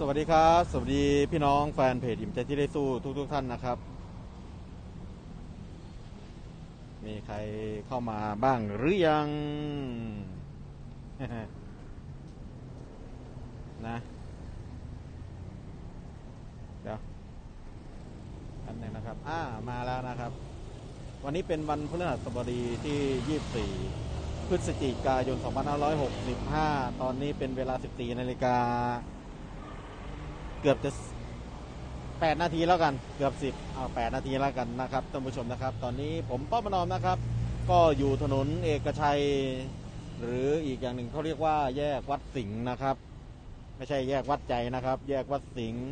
สวัสดีครับ สวัสดีพี่น้องแฟนเพจอิ่มใจที่ได้สู้ทุกทุกท่านนะครับ มีใครเข้ามาบ้างหรือยัง นะ เดี๋ยวอันหนึ่งนะครับ อ่า มาแล้วนะครับ วันนี้เป็นวันพฤหัสบดีที่ 24 พฤศจิกายน 2565 ตอนนี้เป็นเวลา 14นาฬิกา เกือบจะ 8 นาทีแล้วกันเกือบ 10เอา8นาทีแล้วกันนะครับท่านผู้ชมนะครับ ตอนนี้ผมป้อมมานอมนะครับ ก็อยู่ถนนเอกชัย หรืออีกอย่างหนึ่งเขาเรียกว่าแยกวัดสิงห์นะครับ ไม่ใช่แยกวัดใจนะครับ แยกวัดสิงห์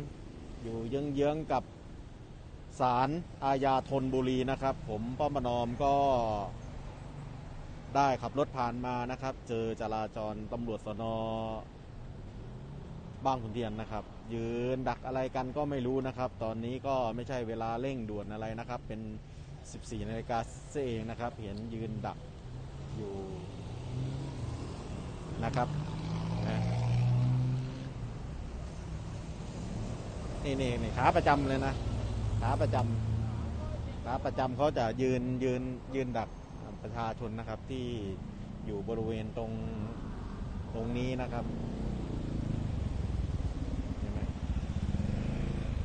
อยู่เยื้องๆกับศาลอาญาธนบุรีนะครับ ผมป้อมมานอมก็ได้ขับรถผ่านมานะครับ เจอจราจรตำรวจสน บางขุนเทียนนะครับ ยืนดักอะไรกันก็ไม่รู้นะครับ ตอนนี้ก็ไม่ใช่เวลาเร่งด่วนอะไรนะครับ เป็น 14นาฬิกาเสียเองนะครับ เห็นยืนดักอยู่นะครับนะนี่นี่นี่ขาประจำเลยนะขาประจำขาประจำเขาจะยืนยืนยืนดักประชาชนนะครับที่อยู่บริเวณตรงตรงนี้นะครับ เห็นไหม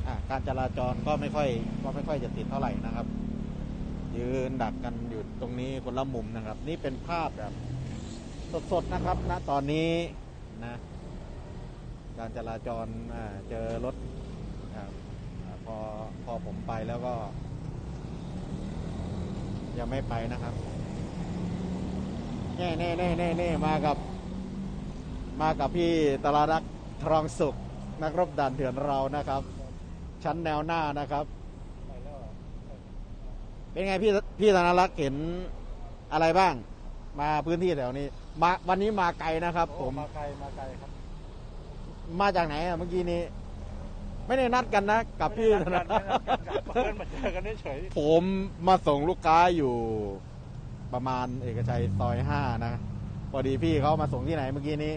อะ การจราจรก็ไม่ค่อยก็ไม่ค่อยจะติดเท่าไหร่นะครับ ยืนดักกันอยู่ตรงนี้คนละมุมนะครับ นี่เป็นภาพแบบสดๆนะครับณตอนนี้นะการจราจรเจอรถพอพอผมไปแล้วก็ ยังไม่ไปนะครับแน่แน่แน่แน่แน่มากับ มากับพี่ตลาดักทรองสุขนักรบด่านเถื่อนเรานะครับ ชั้นแนวหน้านะครับ เป็นไงพี่พี่ธนรักษ์เห็นอะไรบ้าง มาพื้นที่แถวนี้ มาวันนี้มาไกลนะครับ ผม มาไกลมาไกลครับ มาจากไหนอะเมื่อกี้นี้ ไม่ได้นัดกันนะกับพี่ธนไม่รัได้กษ์นัดกันกับเพื่อนมาเจอกันเฉยผมมาส่งลูกค้าอยู่ประมาณเอกชัยซอยห้านะพอดีพี่เขามาส่งที่ไหนเมื่อกี้นี้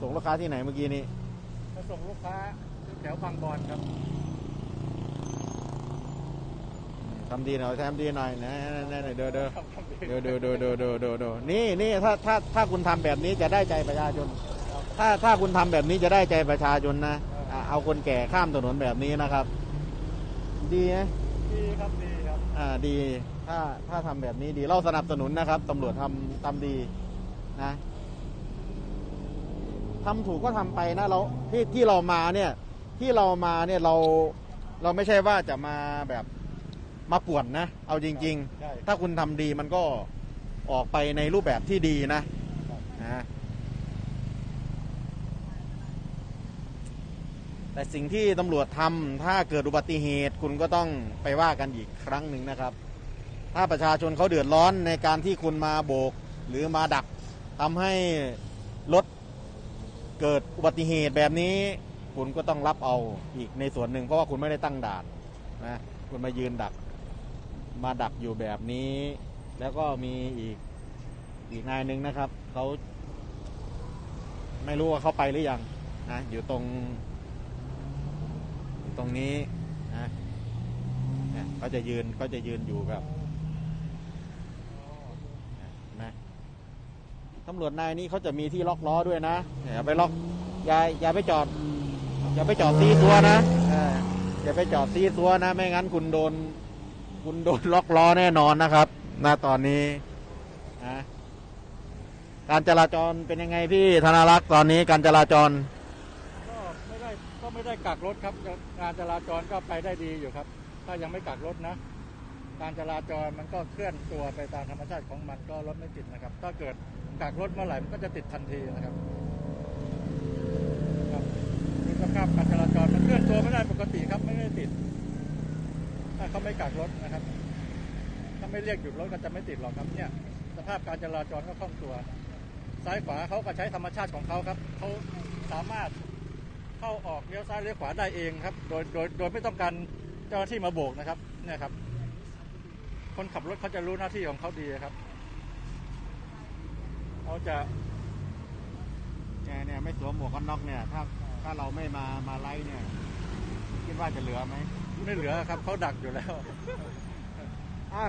ส่งลูกค้าที่ไหนเมื่อกี้นี้ๆมาส่งลูกค้า แถวบางบอนครับทำดีหน่อยทำดีหน่อยนะนะนะเดี๋ยวเดี๋ยวครับครับเดี๋ยวเดี๋ยวเดี๋ยวเดี๋ยวเดี๋ยวเดี๋ยวเดี๋ยวนี่นี่ถ้าถ้าถ้าคุณทำแบบนี้จะได้ใจประชาชน ถ้าถ้าคุณทำแบบนี้จะได้ใจประชาชนนะอะเอาคนแก่ข้ามถนนแบบนี้นะครับ ดีนะดีครับดีครับอ่าดีถ้าถ้าทำแบบนี้ดีเราสนับสนุนนะครับตำรวจทำทำดีนะทำถูกก็ทำไปนะเราที่ที่เรามาเนี่ย ที่เรามาเนี่ยเราเราไม่ใช่ว่าจะมาแบบมาป่วนนะ เอาจริง ใช่ ๆ ถ้าคุณทำดีมันก็ออกไปในรูปแบบที่ดีนะนะแต่สิ่งที่ตำรวจทำถ้าเกิดอุบัติเหตุคุณก็ต้องไปว่ากันอีกครั้งหนึ่งนะครับ ถ้าประชาชนเขาเดือดร้อนในการที่คุณมาโบกหรือมาดักทำให้รถเกิดอุบัติเหตุแบบนี้ คุณก็ต้องรับเอาอีกในส่วนหนึ่งเพราะว่าคุณไม่ได้ตั้งด่านนะคุณมายืนดัก มาดักอยู่แบบนี้ แล้วก็มีอีกอีกนายหนึ่งนะครับเขาไม่รู้ว่าเขาไปหรือยังนะอยู่ตรง ตรงนี้นะเขาจะยืนเขาจะยืนอยู่แบบนะตำรวจนายนี้เขาจะมีที่ล็อกล้อด้วยนะอย่าไปล็อกอย่าอย่าไปจอด อย่าไปจอดซีตัวนะเอออย่าไปจอดซีตัวนะ ไม่งั้นคุณโดน คุณโดนล็อกล้อแน่นอนนะครับณตอนนี้นะการจราจรเป็นยังไงพี่ธนารักษ์ตอนนี้การจราจร ก็ไม่ได้ก็ไม่ได้กักรถครับงานจราจรก็ไปได้ดีอยู่ครับ ถ้ายังไม่กักรถนะ การจราจรมันก็เคลื่อนตัวไปตามธรรมชาติของมันก็รถไม่ติดนะครับ ถ้าเกิดกักรถเมื่อไหร่มันก็จะติดทันทีนะครับครับ คือสภาพการจราจรมันเคลื่อนตัวไม่ได้ปกติครับไม่ได้ติด ถ้าเขาไม่กักรถนะครับ ถ้าไม่เรียกหยุดรถก็จะไม่ติดหรอกครับเนี่ย สภาพการจราจรก็คล่องตัว ซ้ายขวาเขาก็ใช้ธรรมชาติของเขาครับเขาสามารถเข้าออกเลี้ยวซ้ายเลี้ยวขวาได้เองครับ โดยโดยโดยไม่ต้องการเจ้าหน้าที่มาโบกนะครับเนี่ยครับ คนขับรถเขาจะรู้หน้าที่ของเขาดีครับเขาจะเนี่ยเนี่ยไม่สวมหมวกกันน็อกเนี่ยถ้า ถ้าเราไม่มามาไล่เนี่ย คิดว่าจะเหลือไหมไม่เหลือครับเขาดักอยู่แล้วอะ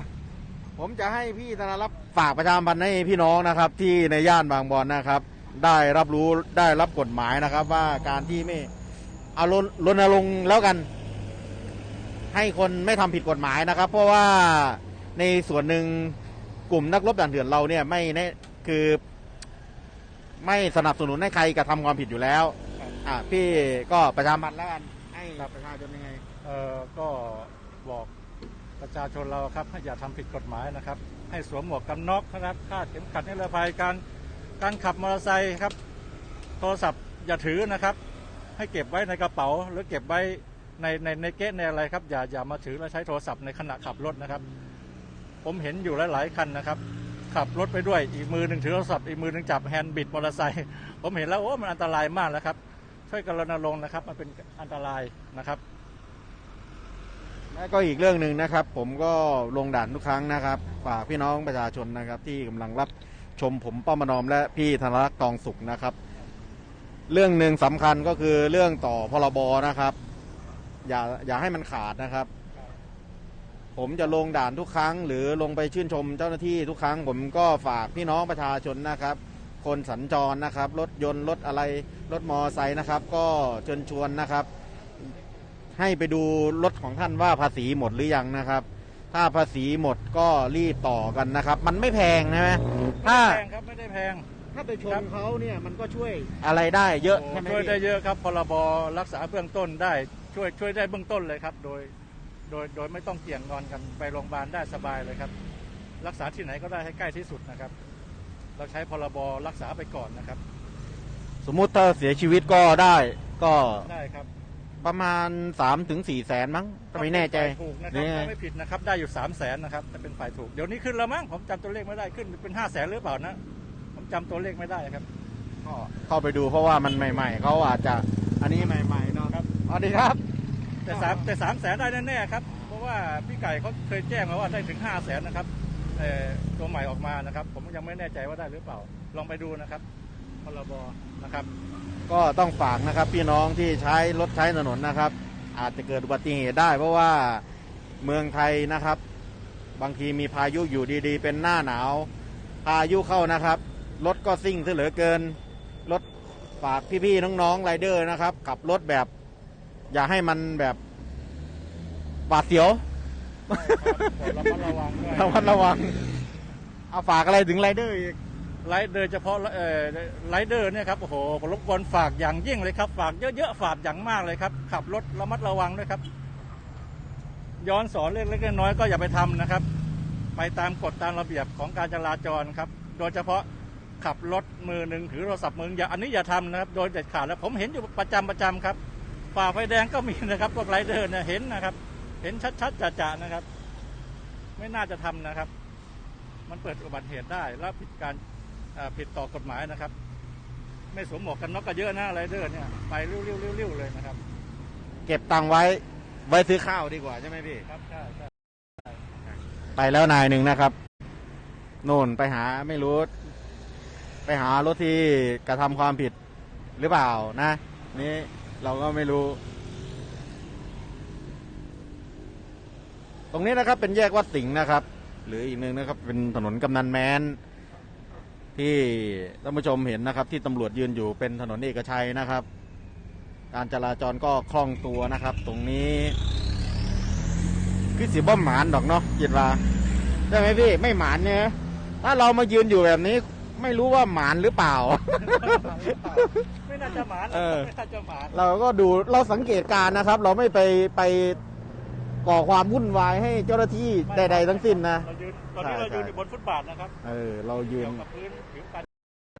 ผมจะให้พี่ธนรับฝากประชาสัมพันธ์ให้พี่น้องนะครับ ที่ในย่านบางบอนนะครับ ได้รับรู้ได้รับกฎหมายนะครับ ว่าการที่ไม่เอารณรณรงค์แล้วกัน ให้คนไม่ทำผิดกฎหมายนะครับ เพราะว่าในส่วนหนึ่งกลุ่มนักรบด่านเถื่อนเราเนี่ยไม่แน่คือ ไม่สนับสนุนให้ใครกระทำความผิดอยู่แล้วครับ อะพี่ก็ประชาสัมพันธ์แล้วกันให้ครับประชาชนยังไง เอ่อก็บอกประชาชนเราครับให้อย่าทำผิดกฎหมายนะครับ ให้สวมหมวกกันน็อกนะครับคาดเข็มขัดนิรภัยการการขับมอเตอร์ไซค์ครับ โทรศัพท์อย่าถือนะครับ ให้เก็บไว้ในกระเป๋า หรือเก็บไว้ในในในเก๊ะในอะไรครับ อย่าอย่ามาถือและใช้โทรศัพท์ในขณะขับรถนะครับ ผมเห็นอยู่หลายๆคันนะครับ ขับรถไปด้วยอีกมือหนึ่งถือโทรศัพท์อีกมือหนึ่งจับแฮนด์บิดมอเตอร์ไซค์ผมเห็นแล้วโอ้มันอันตรายมากแล้วครับ ช่วยกันรณรงค์นะครับ มันเป็นอันตรายนะครับ และก็อีกเรื่องหนึ่งนะครับ ผมก็ลงด่านทุกครั้งนะครับฝากพี่น้องประชาชนนะครับ ที่กำลังรับชมผมป้อมมนอม และพี่ธนรักษ์กองสุขนะครับ เรื่องหนึ่งสำคัญก็คือเรื่องต่อพรบนะครับ อย่าอย่าให้มันขาดนะครับ ผมจะลงด่านทุกครั้ง หรือลงไปชื่นชมเจ้าหน้าที่ทุกครั้ง ผมก็ฝากพี่น้องประชาชนนะครับ คนสัญจรนะครับ รถยนต์รถอะไรรถมอไซค์นะครับ ก็เชิญชวนนะครับ ให้ไปดูรถของท่านว่าภาษีหมดหรือยังนะครับ ถ้าภาษีหมดก็รีบต่อกันนะครับ มันไม่แพงนะไหมถ้าแพงครับไม่ได้แพง ถ้าไปชครันบเขาเนี่ยมันก็ช่วยอะไรได้เยอะโอ้ใช่ไหมช่วยได้พี่เยอะครับพรบรักษาเบื้องต้นได้ช่วยช่วยได้เบื้องต้นเลยครับ โดยโดยโดยไม่ต้องเกี่ยงงอนกันไปโรงพยาบาลได้สบายเลยครับ รักษาที่ไหนก็ได้ให้ใกล้ที่สุดนะครับ เราใช้พรบรักษาไปก่อนนะครับ สมมุติถ้าเสียชีวิตก็ได้ก็ได้ครับประมาณ3าถึงสี่แสนมั้งถ้าไม่แน่ใจฝ่ายถูกนะครับเนี่ยถ้าไม่ผิดนะครับ ได้อยู่สามแสนนะครับแต่เป็นฝ่ายถูกเดี๋ยวนี้ขึ้นแล้วมั้งผมจำตัวเลขไม่ได้ขึ้นเป็นห้าแสนหรือเปล่านะ ผมจำตัวเลขไม่ได้ครับ ก็เข้าไปดูเพราะว่ามันใหม่ ๆเขาอาจจะอันนี้ใหม่ๆเนาะครับสวัสดีครับ แต่สามแต่สามแสนได้แน่ๆครับ เพราะว่าพี่ไก่เขาเคยแจ้งมาว่าได้ถึงห้าแสนนะครับเอ่อ ตัวใหม่ออกมานะครับ ผมยังไม่แน่ใจว่าได้หรือเปล่า ลองไปดูนะครับพรบนะครับ ก็ต้องฝากนะครับ พี่น้องที่ใช้รถใช้ถนนนะครับ อาจจะเกิดอุบัติเหตุได้ เพราะว่าเมืองไทยนะครับ บางทีมีพายุอยู่ดีๆ เป็นหน้าหนาว พายุเข้านะครับรถก็ซิ่งซะเหลือเกินรถฝากพี่ๆน้องๆไรเดอร์นะครับขับรถแบบ อย่าให้มันแบบหวาดเสียว ระมัดระวังด้วยระมัดระวัง เอาฝากอะไรถึงไรเดอร์อีก ไลด์เดอร์เฉพาะเอ่อไลด์เดอร์เนี่ยครับโอ้โหผมรบกวนฝากอย่างยิ่งเลยครับ ฝากเยอะๆฝากอย่างมากเลยครับ ขับรถระมัดระวังด้วยครับ ย้อนสอนเล็กๆน้อยๆก็อย่าไปทำนะครับ ไปตามกฎตามระเบียบของการจราจรครับ โดยเฉพาะขับรถมือหนึ่งถือโทรศัพท์มือหนึ่งอย่าอันนี้อย่าทำนะครับ โดยเด็ดขาดแล้วผมเห็นอยู่ประจำประจำครับฝ่าไฟแดงก็มีนะครับพวกไรเดอร์เนี่ยเห็นนะครับ เห็นชัดๆจะๆนะครับ ไม่น่าจะทำนะครับ มันเปิดอุบัติเหตุได้แล้วผิดการเอ่อผิดต่อกฎหมายนะครับ ไม่สวมหมวกกันน็อกก็เยอะนะไรเดอร์เนี่ยไปเร็วๆๆๆเลยนะครับ เก็บตังค์ไว้ไว้ซื้อข้าวดีกว่าใช่ไหมพี่ครับใช่ใช่ไปแล้วนายหนึ่งนะครับโน่นไปหาไม่รู้ ไปหารถที่กระทำความผิดหรือเปล่านะ นี่เราก็ไม่รู้ ตรงนี้นะครับเป็นแยกวัดสิงห์นะครับ หรืออีกหนึ่งนะครับเป็นถนนกำนันแมนที่ท่านผู้ชมเห็นนะครับ ที่ตำรวจยืนอยู่เป็นถนนเอกชัยนะครับ การจราจรก็คล่องตัวนะครับ ตรงนี้คือสิบ่หมานดอกเนาะคิดว่าใช่ไหมพี่ไม่หมานเนี่ยถ้าเรามายืนอยู่แบบนี้ ไม่รู้ว่าหมานหรือเปล่า ไม่น่าจะหมานเออ ไม่น่าจะหมานเราก็ดูเราสังเกตการณ์นะครับ เราไม่ไปไป ก่อความวุ่นวายให้เจ้าหน้าที่ใดๆทั้งสิ้นนะ เรายืนตอนนี้ใช่เรายืนใช่ อยู่บนฟุตบาทนะครับเออเรายืเกี่นยวกับพื้นผิวการ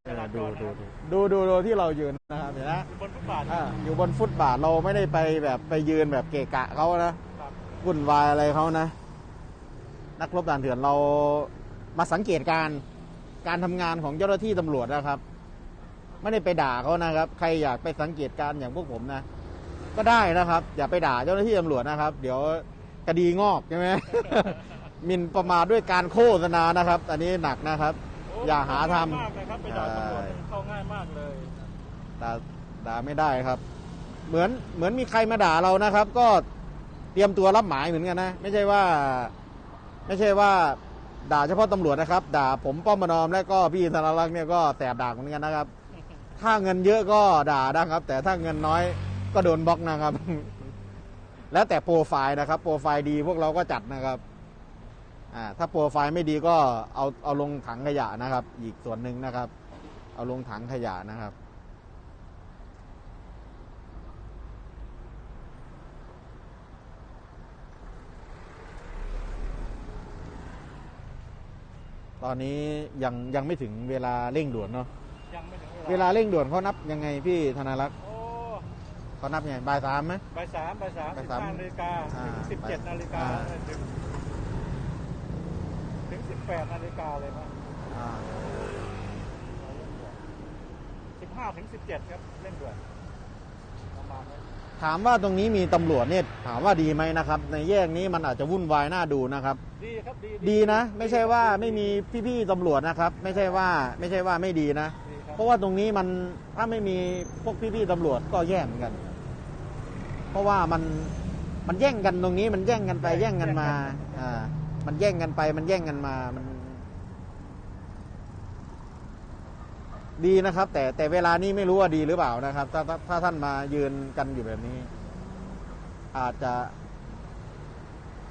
เอจอราจดูรดูนะครับดูดูดูที่เรายืนนะครับเห็นนะอยู่บนฟุตบาทอ่าอยู่บนฟุตบาทเราไม่ได้ไปแบบไปยืนแบบเกะกะเขานะ ครับ วุ่นวายอะไรเขานะ นักรบด่านเถื่อนเรามาสังเกตการณ์การทำงานของเจ้าหน้าที่ตำรวจนะครับ ไม่ได้ไปด่าเขานะครับ ใครอยากไปสังเกตการณ์อย่างพวกผมนะ ก็ได้นะครับ อย่าไปด่าเจ้าหน้าที่ตำรวจนะครับ เดี๋ยว คดีงอกใช่ไหม หมินประมาทด้วยการโฆษณานะครับ อันนี้หนักนะครับ โอย่าหาทำ ง่ยมากเลยครับไปด่าตำรวจใช่เข้าง่ายมากเลย ด่าด่าไม่ได้ครับ เหมือนเหมือนมีใครมาด่าเรานะครับ ก็เตรียมตัวรับหมายเหมือนกันนะ ไม่ใช่ว่า ไม่ใช่ว่า ด่าเฉพาะตำรวจนะครับ ด่าผมป้อมมนอมและก็พี่ธนรักษ์เนี่ยก็แสบด่าเหมือนกันนะครับ ถ้าเงินเยอะก็ด่านะครับ แต่ถ้าเงินน้อยก็โดนบล็อกนะครับ แล้วแต่โปรไฟล์นะครับ โปรไฟล์ดีพวกเราก็จัดนะครับอ่าถ้าโปรไฟล์ไม่ดีก็เอาเอาลงถังขยะนะครับ อีกส่วนหนึ่งนะครับ เอาลงถังขยะนะครับตอนนี้ยังยังไม่ถึงเวลาเร่งด่วนเนาะ ยังไม่ถึงเวลาเร่งด่วนเขานับยังไงพี่ธนารักษ์โอ้ เขานับยังไงบ่ายสามไหม บ่ายสามบ่ายสามบ่ายสิบสามห้านาฬิกาอ่าถึงสิบเจ็ดนาฬิกาอ่า ถึงถึงสิบแปดนาฬิกาเลยมั้งอ่าสิบห้าถึงสิบเจ็ดครับเล่นด่วนประมาณนี้ถามว่าตรงนี้มีตำรวจเนี่ยถามว่าดีไหมนะครับ ในแยกนี้มันอาจจะวุ่นวายน่าดูนะครับ ดีครับดีดีนะ ไม่ใช่ว่าไม่มีพี่ๆตำรวจนะครับ ไม่ใช่ว่าไม่ใช่ว่าไม่ดีนะ ดีครับเพราะว่าตรงนี้มันถ้าไม่มีพวกพี่ๆตำรวจก็แย่งเหมือนกัน เพราะว่ามันมันแย่งกันตรงนี้มันแย่งกันไปแย่งกันมา อ่า มันแย่งกันไปมันแย่งกันมา มัน ดีนะครับ แต่แต่เวลานี้ไม่รู้ว่าดีหรือเปล่านะครับถ้าถ้าถ้าท่านมายืนกันอยู่แบบนี้ อาจจะ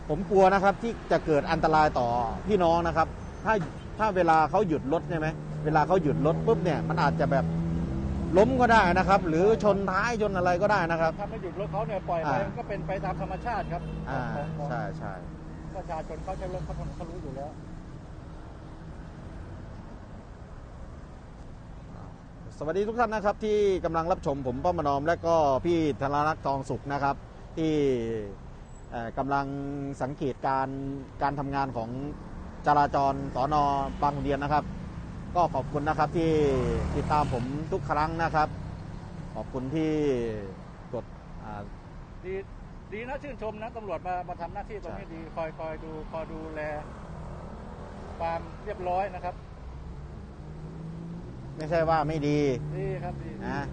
ผมกลัวนะครับ ที่จะเกิดอันตรายต่อพี่น้องนะครับ ถ้าถ้าเวลาเขาหยุดรถใช่ไหมเวลาเขาหยุดรถปุ๊บเนี่ย มันอาจจะแบบ ล้มก็ได้นะครับ หรือชนท้ายชนอะไรก็ได้นะครับ ถ้าไม่หยุดรถเขาเนี่ยปล่อยไปอ่ามั นก็เป็นไปตามธรรมชาติครับอ่าของของใช่ใช่ประชาชนเขาใช้รถเขาเขารู้อยู่แล้ว สวัสดีทุกท่านนะครับ ที่กำลังรับชมผมป้อมมนอม และก็พี่ธนรักษ์ทองสุขนะครับ ที่เอ่อกำลังสังเกตการการทำงานของจราจรสอนอบางขุนเทียนนะครับ ก็ขอบคุณนะครับที่ติดตามผมทุกครั้งนะครับ ขอบคุณที่กดอ่า ดีดีนะชื่นชมนะตำรวจมามาทำหน้าที่ตรงนี้ใช่ดีคอยคอยดูคอยดูแลความเรียบร้อยนะครับ ไม่ใช่ว่าไม่ดีดีครับดีนะ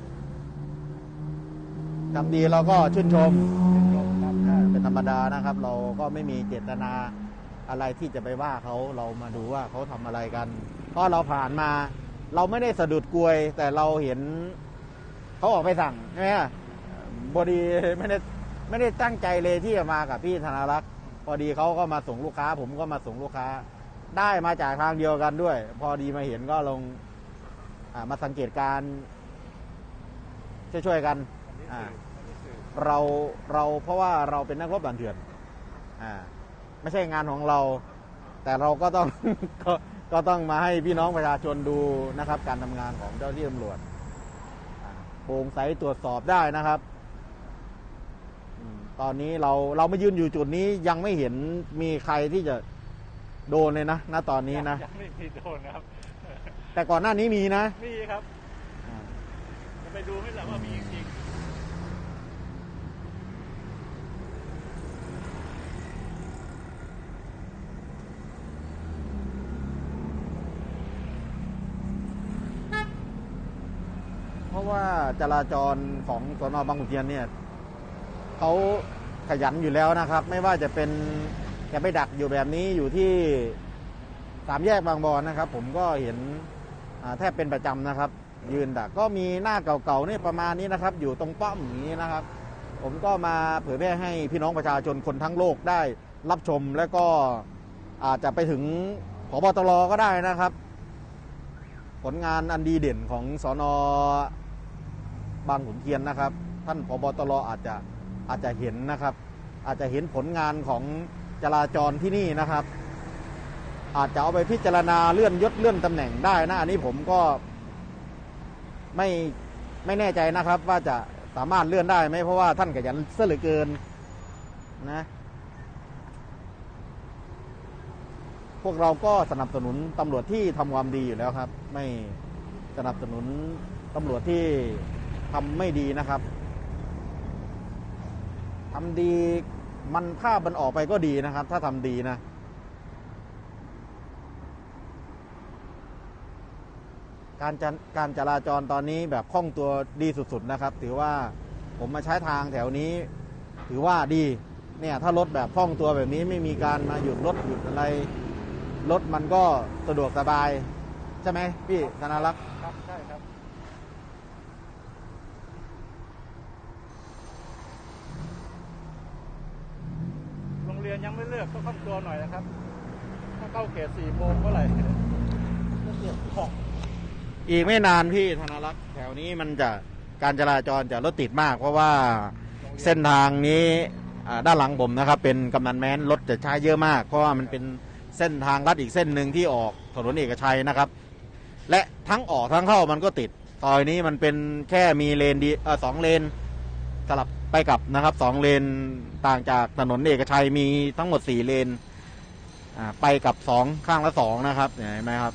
ทำดีเราก็ชื่นชมชื่นชมครับใช่เป็นธรรมดานะครับ เราก็ไม่มีเจตนาอะไรที่จะไปว่าเขาเรามาดูว่าเขาทำอะไรกันเพราะเราผ่านมา เราไม่ได้สะดุดกลวย แต่เราเห็นเขาออกไปสั่งใช่ไหมบดีไม่ได้ไม่ได้ตั้งใจเลยที่จะมากับพี่ธนารักษ์พอดีเขาก็มาส่งลูกค้า ผมก็มาส่งลูกค้า ได้มาจากทางเดียวกันด้วย พอดีมาเห็นก็ลงมาสังเกตการช่วยๆกันนนเราเราเพราะว่าเราเป็นนักรบด่านเถื่อน อ่า ไม่ใช่งานของเรา แต่เราก็ต้อง ก็ก็ต้องมาให้พี่น้องประชาชนดูนะครับ การทำงานของเจ้าหน้าที่ตำรวจอ่าโปร่งใสตรวจสอบได้นะครับอืมตอนนี้เราเรามายืนอยู่จุดนี้ยังไม่เห็นมีใครที่จะโดนเลยนะณตอนนี้นะยังไม่มีโดนนะครับ แต่ก่อนหน้านี้มีนะมีครับอ่าจะไปดูไม่แหละว่ามีจริง เพราะ ว่าจราจรของสนบางขุนเทียนเนี่ยเขาขยันอยู่แล้วนะครับ ไม่ว่าจะเป็นจะไปดักอยู่แบบนี้อยู่ที่สามแยกบางบอนนะครับ ผมก็เห็นแทบเป็นประจำนะครับ ยืนดักก็มีหน้าเก่าๆนี่ประมาณนี้นะครับ อยู่ตรงป้อมนี้นะครับ ผมก็มาเผยแพร่ให้พี่น้องประชาชนคนทั้งโลกได้รับชมและก็อาจจะไปถึงพบตรก็ได้นะครับ ผลงานอันดีเด่นของสอนอ บางขุนเทียนนะครับ ท่านพบตรอาจจะอาจจะเห็นนะครับ อาจจะเห็นผลงานของจราจรที่นี่นะครับ อาจจะเอาไปพิจารณาเลื่อนยศเลื่อนตำแหน่งได้นะ อันนี้ผมก็ไม่ไม่แน่ใจนะครับ ว่าจะสามารถเลื่อนได้ไหมเพราะว่าท่านขยันเสียเหลือเกินนะพวกเราก็สนับสนุนตำรวจที่ทำความดีอยู่แล้วครับ ไม่สนับสนุนตำรวจที่ ทำไม่ดีนะครับทำดีมันภาพมันออกไปก็ดีนะครับ ถ้าทำดีนะ การจการจราจรตอนนี้แบบคล่องตัวดีสุดๆนะครับ ถือว่าผมมาใช้ทางแถวนี้ ถือว่าดีเนี่ยถ้ารถแบบคล่องตัวแบบนี้ไม่มีการมาหยุดรถหยุดอะไรรถมันก็สะดวกสบาย ใช่ไหมพี่ธนารักษ์ครับใช่ครับ โรงเรียนยังไม่เลิกก็คล่องตัวหน่อยนะครับ ถ้าเข้าเขต สี่โมงเมื่อไหร่เียบของอีกไม่นานพี่ธนรักษ์แถวนี้มันจะการจราจรจะรถติดมาก เพราะว่าเส้นทางนี้อ่าด้านหลังผมนะครับ เป็นกำนันแม้นรถจะใช้เยอะมากเพราะว่ามันเป็นเส้นทางลัดอีกเส้นหนึ่งที่ออกถนนเอกชัยนะครับ และทั้งออกทั้งเข้ามันก็ติดซอยนี้มันเป็นแค่มีเลนดีเออสองเลนสลับไปกลับนะครับสองเลนต่างจากถนนเอกชัยมีทั้งหมดสี่เลน ไปกับสองข้างละสองนะครับเห็นไหมครับ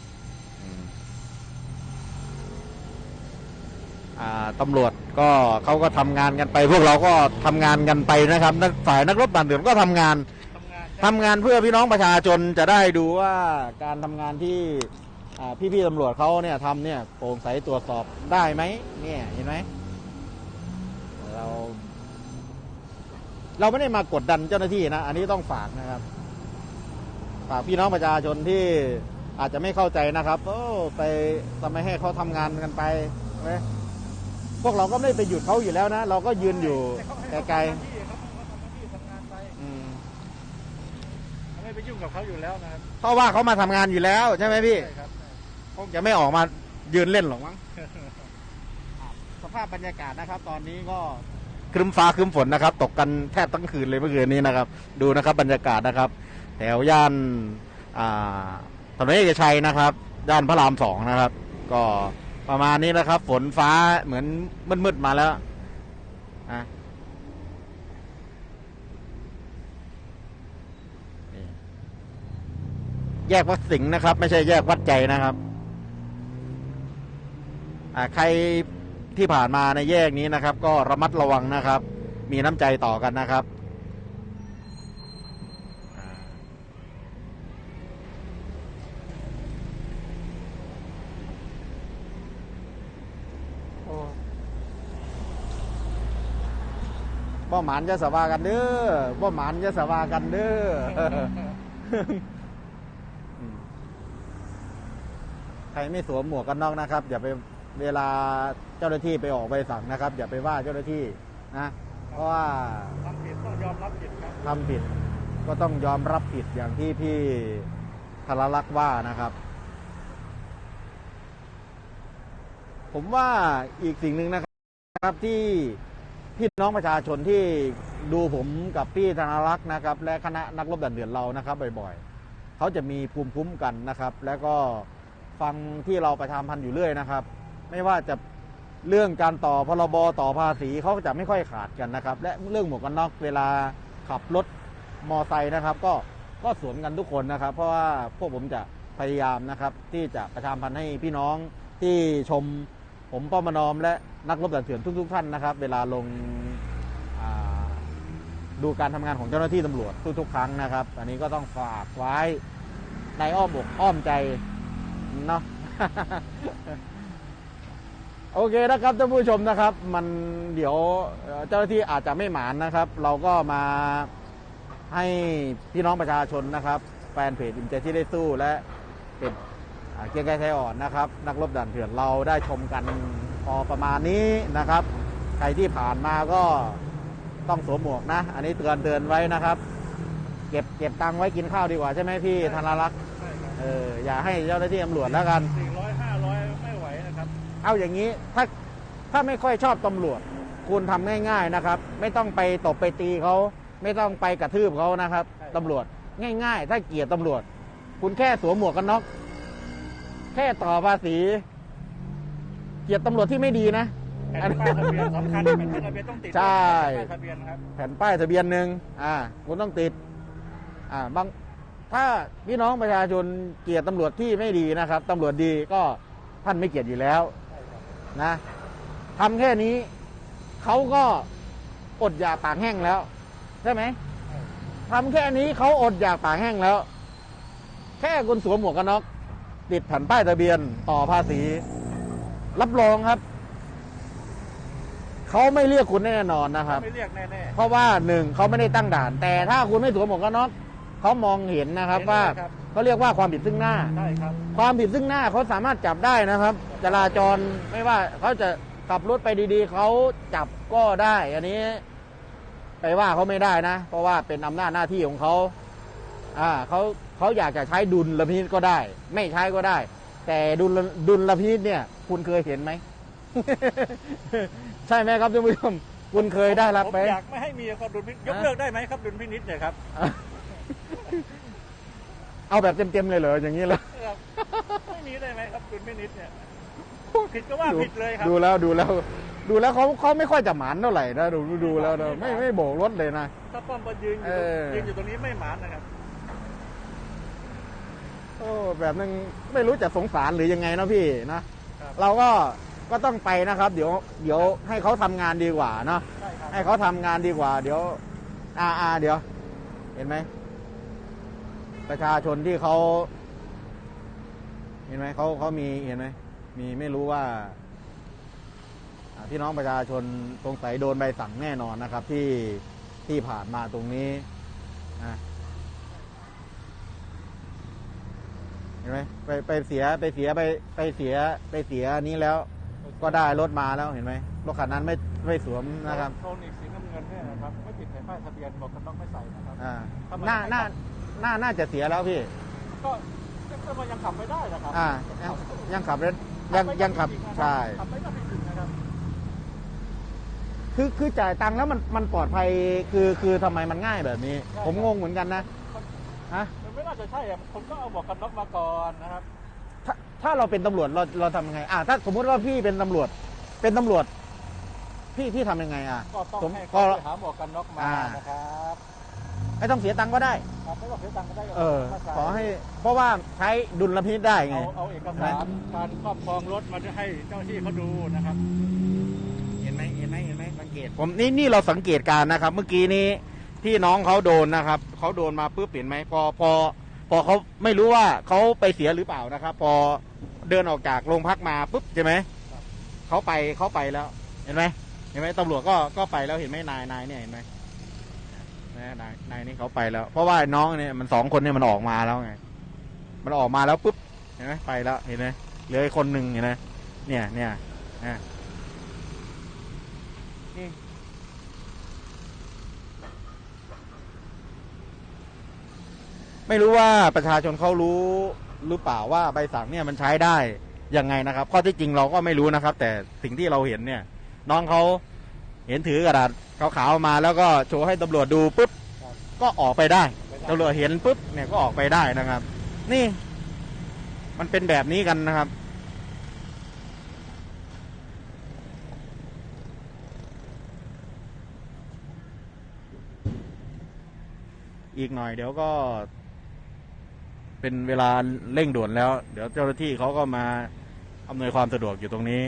ตำรวจก็เขาก็ทำงานกันไป พวกเราก็ทำงานกันไปนะครับนักฝ่ายนักรบด่านเดือนก็ทำงานทำงานเพื่อพี่น้องประชาชนจะได้ดูว่าการทำงานที่พี่ๆตำรวจเขาเนี่ยทำเนี่ยโปร่งใสตรวจสอบได้ไหมเนี่ยเห็นไหมเรา เราไม่ได้มากดดันเจ้าหน้าที่นะ อันนี้ต้องฝากนะครับ ฝากพี่น้องประชาชนที่อาจจะไม่เข้าใจนะครับ โอ้ไปทำไมให้เขาทำงานกันไปใช่ไหมพวกเราก็ไม่ได้ไปหยุดเขาอยู่แล้วนะ เราก็ยืนอยู่ไกลๆเขาทำหน้าที่ทำงานไปๆอืมไม่ไปยุ่งกับเขาอยู่แล้วนะครับเพราะว่าเขามาทำงานอยู่แล้วใช่ไหมพี่ ใช่ครับ คงจะไม่ออกมายืนเล่นหรอกมั้ง สภาพบรรยากาศนะครับ ตอนนี้ก็ครึ้มฟ้าครึ้มฝนนะครับ ตกกันแทบทั้งคืนเลยเมื่อคืนนี้นะครับ ดูนะครับบรรยากาศนะครับแถวย่านถนนเอกชัยนะครับย่านพระรามสองนะครับ ก็ประมาณนี้นะครับ ฝนฟ้าเหมือนมืดๆมาแล้วอะแยกวัดสิงห์นะครับ ไม่ใช่แยกวัดใจนะครับใครที่ผ่านมาในแยกนี้นะครับ ก็ระมัดระวังนะครับ มีน้ำใจต่อกันนะครับ บ่หมานจะสวากันเด้อบ่หมานจะสวากันเด้อใครไม่สวมหมวกกันน็อกนะครับ อย่าไปเวลาเจ้าหน้าที่ไปออกใบสั่งนะครับ อย่าไปว่าเจ้าหน้าที่นะเพราะว่าทำผิดต้องยอมรับผิดครับทำผิดก็ต้องยอมรับผิดอย่างที่พี่ธารลักษณ์ว่านะครับ ผมว่าอีกสิ่งหนึ่งนะครับที่ พี่น้องประชาชนที่ดูผมกับพี่ธนรักษ์นะครับ และคณะนักรบดันเดือนเรานะครับบ่อยๆเขาจะมีภูมิคุ้มกันนะครับ แล้วก็ฟังที่เราประชามพันธ์อยู่เรื่อยนะครับ ไม่ว่าจะเรื่องการต่อพรบต่อภาษีเขาจะไม่ค่อยขาดกันนะครับ และเรื่องหมวกกันน็อกเวลาขับรถมอไซค์นะครับ ก็ก็สวมกันทุกคนนะครับ เพราะว่าพวกผมจะพยายามนะครับ ที่จะประชามพันธ์ให้พี่น้องที่ชม ผมป้อมานอมและนักรบด่านเถื่อนทุก ๆ ท่านนะครับ เวลาลงดูการทำงานของเจ้าหน้าที่ตำรวจทุกๆครั้งนะครับ อันนี้ก็ต้องฝากไว้ในอ้อมอกอ้อมใจเนาะโอเคนะครับท่านผู้ชมนะครับ มันเดี๋ยวเจ้าหน้าที่อาจจะไม่หมานนะครับ เราก็มาให้พี่น้องประชาชนนะครับ แฟนเพจอินเจที่ได้สู้และเป็น เกรียงไกรไทยอ่อนนะครับ นักรบด่านเถื่อนเราได้ชมกันพอประมาณนี้นะครับ ใครที่ผ่านมาก็ต้องสวมหมวกนะ อันนี้เตือนเตือนไว้นะครับ เก็บเก็บตังค์ไว้กินข้าวดีกว่าใช่ไหมพี่ธนารักษ์ใช่ครับเอออย่าให้เจ้าหน้าที่ตำรวจแล้วกันสี่ร้อยห้าร้อยไม่ไหวนะครับ เอาอย่างนี้ถ้าถ้าไม่ค่อยชอบตำรวจ คุณทำง่ายๆนะครับ ไม่ต้องไปตบไปตีเขาไม่ต้องไปกระทืบเขานะครับใช่ตำรวจง่าย ๆ ถ้าเกลียดตำรวจ คุณแค่สวมหมวกกันน็อก แค่ต่อภาษี เกลียดตำรวจที่ไม่ดีนะ แผ่นป้ายทะเบียนสำคัญแผ่นป้ายทะเบียนต้องติดใช่ แผ่นป้ายทะเบียนครับ แผ่นป้ายทะเบียนหนึ่งอ่าคุณต้องติด อ่าบางถ้าพี่น้องประชาชนเกลียดตำรวจที่ไม่ดีนะครับตำรวจดีก็ท่านไม่เกลียดอยู่แล้วใช่ครับนะทำแค่นี้เขาก็อดอยากปากแห้งแล้ว ใช่ไหมทำแค่นี้เขาอดอยากปากแห้งแล้ว แค่คุณสวมหมวกกันน็อก ติดแผ่นป้ายทะเบียนต่อภาษี รับรองครับ เขาไม่เรียกคุณแน่นอนนะครับ ไม่เรียกแน่เพราะว่าหนึ่งเขาไม่ได้ตั้งด่าน แต่ถ้าคุณไม่สวมหมวกกันน็อกเขามองเห็นนะครับเห็นว่าเลยครับ เขาเรียกว่าความผิดซึ่งหน้า ๆใช่ครับ ความผิดซึ่งหน้าเขาสามารถจับได้นะครับ จราจรไม่ว่าเขาจะขับรถไปดีๆ เขาจับก็ได้ อันนี้ ไปว่าเขาไม่ได้นะ เพราะว่าเป็นอำนาจหน้าที่ของเขา อ่าเขา เขาอยากจะใช้ดุลพินิจก็ได้ ไม่ใช้ก็ได้ แต่ดุลดุลพินิจเนี่ย คุณเคยเห็นไหม ใช่ไหมครับท่านผู้ชมคุณเคยได้รับไหมผมอยากไม่ให้มีครับดุลพินิจยกเลิกได้ไหมครับดุลพินิจเนี่ยครับเอาแบบเต็มๆเลยเหรออย่างนี้เลยครับไม่มีได้ไหมครับดุลพินิจเนี่ยผิดก็ว่าผิดเลยครับดูแล้วดูแล้ว ดูแล้วเขาเขาไม่ค่อยจะหมานเท่าไหร่นะดูดูดูแล้วนะไม่ไม่โบกรถเลยนะถ้าป้อมมายืนอยู่ตรงเออยืนอยู่ตรงนี้ไม่หมานนะครับ โอ้แบบนึงไม่รู้จะสงสารหรือยังไงนะพี่นะครับเราก็ก็ต้องไปนะครับ เดี๋ยวเดี๋ยวให้เขาทำงานดีกว่าเนาะใช่ครับให้เขาทำงานดีกว่า เดี๋ยวอ่าอ่าเดี๋ยว เห็นไหมประชาชนที่เขาเห็นไหมเขาเขามีเห็นไหมมีไม่รู้ว่าอ่าพี่น้องประชาชนสงสัยโดนใบสั่งแน่นอนนะครับ ที่ที่ผ่านมาตรงนี้อะ เห็นไหมไปไปเสียไปเสียไปไปเสียไปเสียนี้แล้ว ก็ได้รถมาแล้วเห็นไหมรถคันนั้นไม่ไม่สวมนะครับโทนิกสีน้ำเงินเนี่ยนะครับไม่ติดแผ่นป้ายทะเบียนหมวกกันน็อกไม่ใส่นะครับอ่าทำไมน่าไม่น่าขับน่าน่าจะเสียแล้วพี่ ก็ก็มันยังขับไม่ได้นะครับอ่ายังยังขับรถยังยังขับใช่ขับไม่ได้จริงๆนะครับคือคือจ่ายตังค์แล้วมันมันปลอดภัยคือคือทำไมมันง่ายแบบนี้ ผมงงเหมือนกันนะฮะมันไม่น่าจะใช่อะคนก็เอาหมวกกันน็อกมาก่อนนะครับถ้าถ้าเราเป็นตำรวจเราเราทำยังไง อ่าถ้าสมมุติว่าพี่เป็นตำรวจ เป็นตำรวจ พี่พี่ทำยังไงอะก็ต้องผมให้ก็เขาไปหาหมวกกันน็อกมาอ่านะครับไม่ต้องเสียตังค์ก็ได้ ครับไม่ต้องเสียตังค์ก็ได้เออ มาใส่ขอให้เพราะว่าใช้ดุลพินิจได้ไง เอาเอาเอกสารการครอบครองรถมาให้เจ้าหน้าที่เขาดูนะครับ เห็นไหมเห็นไหมเห็นไหมสังเกต ผมนี่นี่เราสังเกตการณ์นะครับ เมื่อกี้นี้ที่น้องเขาโดนนะครับเขาโดนมาปุ๊บเห็นไหมพอพอ พอเขาไม่รู้ว่าเขาไปเสียหรือเปล่านะครับ พอเดินออกจากโรงพักมาปุ๊บใช่ไหมเขาไปเขาไปแล้ว เห็นไหมเห็นไหมตำรวจก็ก็ไปแล้วเห็นไหมนายนายเนี่ยเห็นไหมนะนายนายนี่เขาไปแล้ว เพราะว่าน้องเนี่ยมันสองคนเนี่ยมันออกมาแล้วไง มันออกมาแล้วปุ๊บเห็นไหมไปแล้วเห็นไหมเหลืออีกคนหนึ่งเห็นไหมเนี่ยเนี่ยนะนี่ ไม่รู้ว่าประชาชนเขารู้หรือเปล่าว่าใบสั่งเนี่ยมันใช้ได้ยังไงนะครับ ข้อที่จริงเราก็ไม่รู้นะครับ แต่สิ่งที่เราเห็นเนี่ย น้องเขาเห็นถือกระดาษขาวๆมา แล้วก็โชว์ให้ตำรวจดูปุ๊บก็ออกไปได้ไม่ได้ตำรวจเห็นปุ๊บเนี่ยก็ออกไปได้นะครับ นี่ มันเป็นแบบนี้กันนะครับอีกหน่อยเดี๋ยวก็ เป็นเวลาเร่งด่วนแล้ว เดี๋ยวเจ้าหน้าที่เขาก็มาอำนวยความสะดวกอยู่ตรงนี้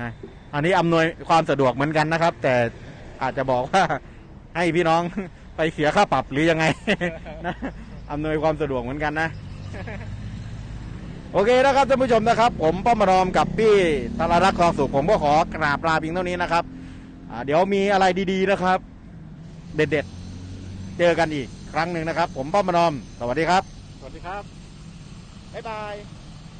นะอันนี้อำนวยความสะดวกเหมือนกันนะครับ แต่อาจจะบอกว่าให้พี่น้องไปเสียค่าปรับหรือยังไงนะอำนวยความสะดวกเหมือนกันนะ โอเคนะครับท่านผู้ชมนะครับ ผมป้อมรอมกับพี่ธารรักษ์คลองสุขผมก็ขอกราบลาเพียงเท่านี้นะครับเดี๋ยวมีอะไรดีๆนะครับ เด็ดๆ เจอกันอีกครั้งหนึ่งนะครับ ผมป้อมรอม สวัสดีครับ วัสดีครับ บ๊ายบาย